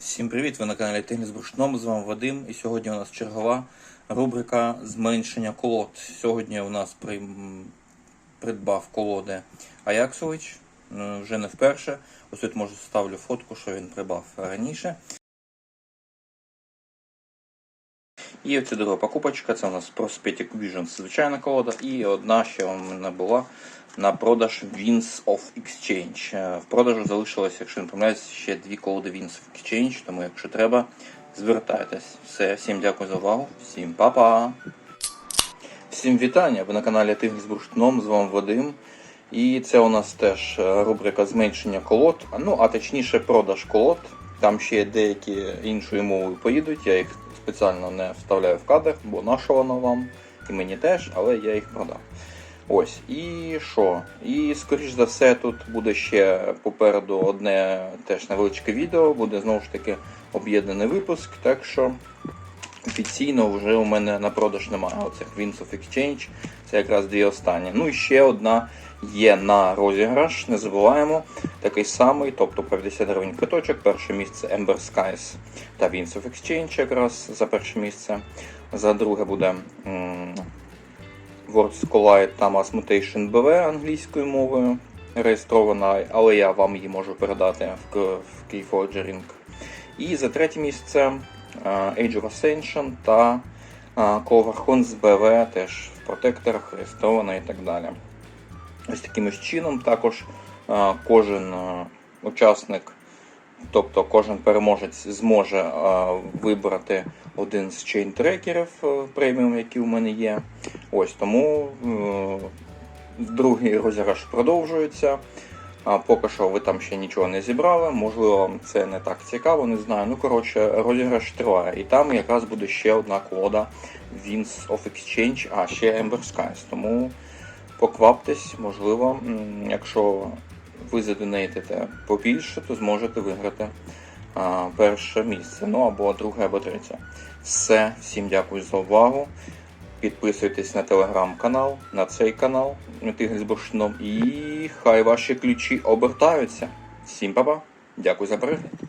Всім привіт! Ви на каналі з Бурштном. З вами Вадим. І сьогодні у нас чергова рубрика зменшення колод. Сьогодні у нас при... придбав колоди Аяксович. Е, Вже не вперше. Ось тут можу ставлю фотку, що він придбав раніше. І оця друга покупочка. Це у нас Prospetic Vision звичайна колода. І одна ще у мене була на продаж Winds of Exchange. Е, В продажу залишилось, якщо не помиляюсь, ще дві колоди Winds of Exchange, тому якщо треба, звертайтесь. Все, всім дякую за увагу, всім па-па! Всім вітання! Ви на каналі Тигр з Бурштином, з вами Вадим. І це у нас теж е, рубрика зменшення колод, ну а точніше продаж колод. Там ще деякі іншою мовою поїдуть, я їх спеціально не вставляю в кадр, бо нащо воно вам, і мені теж, але я їх продав. Ось, і що? І скоріш за все, тут буде ще попереду одне теж невеличке відео, буде знову ж таки об'єднаний випуск, так що офіційно вже у мене на продаж немає оцих Winds of Exchange. Це якраз дві останні. Ну і ще одна є на розіграш, не забуваємо. Такий самий, тобто по 50 гривень квиточок. Перше місце Ember Skies та Winds of Exchange якраз за перше місце. За друге буде Words Collide та Mutation BV англійською мовою реєстрована, але я вам її можу передати в, Keyforgering. І за третє місце е, Age of Ascension та е, Cloverhorn з BV теж в протекторах реєстрована і так далі. Ось таким ось чином також е, кожен учасник, тобто кожен переможець зможе е, вибрати один з чейн-трекерів е, преміум, які у мене є. Ось тому е, другий розіграш продовжується. Поки що ви там ще нічого не зібрали, можливо, вам це не так цікаво, не знаю. Ну, коротше, розіграш триває. І там якраз буде ще одна колода Winds of Exchange, а ще Ember Skies. Тому покваптесь, можливо, якщо ви задонейтите побільше, то зможете виграти а, перше місце. Ну або друге, або третє. Все, всім дякую за увагу. Підписуйтесь на телеграм-канал, на цей канал з бурштином. І хай ваші ключі обертаються. Всім па-па. Дякую за перегляд.